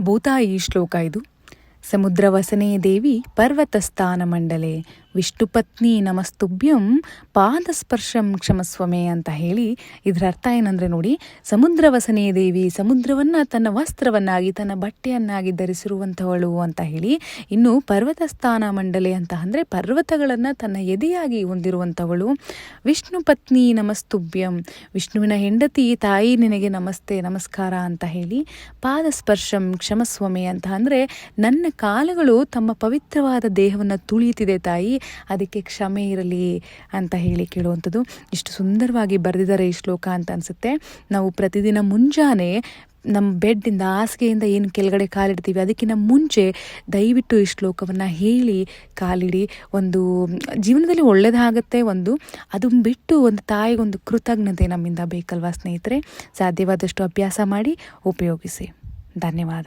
ಭೂತಾಯಿ ಶ್ಲೋಕ ಇದು. ಸಮುದ್ರವಸನೆ ದೇವಿ ಪರ್ವತಸ್ಥಾನ ಮಂಡಲೆ ವಿಷ್ಣುಪತ್ನಿ ನಮಸ್ತುಭ್ಯಂ ಪಾದಸ್ಪರ್ಶಂ ಕ್ಷಮಸ್ವಮೆ ಅಂತ ಹೇಳಿ ಇದರ ಅರ್ಥ ಏನಂದರೆ ನೋಡಿ, ಸಮುದ್ರ ವಸನೇ ದೇವಿ, ಸಮುದ್ರವನ್ನು ತನ್ನ ವಸ್ತ್ರವನ್ನಾಗಿ, ತನ್ನ ಬಟ್ಟೆಯನ್ನಾಗಿ ಧರಿಸಿರುವಂಥವಳು ಅಂತ ಹೇಳಿ, ಇನ್ನು ಪರ್ವತ ಸ್ಥಾನ ಮಂಡಳಿ ಅಂತ ಅಂದರೆ ಪರ್ವತಗಳನ್ನು ತನ್ನ ಎದೆಯಾಗಿ ಹೊಂದಿರುವಂಥವಳು. ವಿಷ್ಣು ಪತ್ನಿ ನಮಸ್ತುಭ್ಯಂ, ವಿಷ್ಣುವಿನ ಹೆಂಡತಿ ತಾಯಿ ನಿನಗೆ ನಮಸ್ತೆ, ನಮಸ್ಕಾರ ಅಂತ ಹೇಳಿ ಪಾದಸ್ಪರ್ಶಂ ಕ್ಷಮಸ್ವಮೆ ಅಂತ ಅಂದರೆ ನನ್ನ ಕಾಲಗಳು ತಮ್ಮ ಪವಿತ್ರವಾದ ದೇಹವನ್ನು ತುಳಿಯುತ್ತಿದೆ ತಾಯಿ ಅದಕ್ಕೆ ಕ್ಷಮೆ ಇರಲಿ ಅಂತ ಹೇಳಿ ಕೇಳುವಂಥದ್ದು. ಇಷ್ಟು ಸುಂದರವಾಗಿ ಬರೆದಿದ್ದಾರೆ ಈ ಶ್ಲೋಕ ಅಂತ ಅನಿಸುತ್ತೆ. ನಾವು ಪ್ರತಿದಿನ ಮುಂಜಾನೆ ನಮ್ಮ ಬೆಡ್ಡಿಂದ ಹಾಸಿಗೆಯಿಂದ ಏನು ಕೆಳಗಡೆ ಕಾಲಿಡ್ತೀವಿ ಅದಕ್ಕಿಂತ ಮುಂಚೆ ದಯವಿಟ್ಟು ಈ ಶ್ಲೋಕವನ್ನು ಹೇಳಿ, ಕಾಲಿಡಿ. ಒಂದು ಜೀವನದಲ್ಲಿ ಒಳ್ಳೆಯದಾಗತ್ತೆ ಒಂದು, ಅದು ಬಿಟ್ಟು ಒಂದು ತಾಯಿಗೊಂದು ಕೃತಜ್ಞತೆ ನಮ್ಮಿಂದ ಬೇಕಲ್ವಾ ಸ್ನೇಹಿತರೆ? ಸಾಧ್ಯವಾದಷ್ಟು ಅಭ್ಯಾಸ ಮಾಡಿ ಉಪಯೋಗಿಸಿ. ಧನ್ಯವಾದ.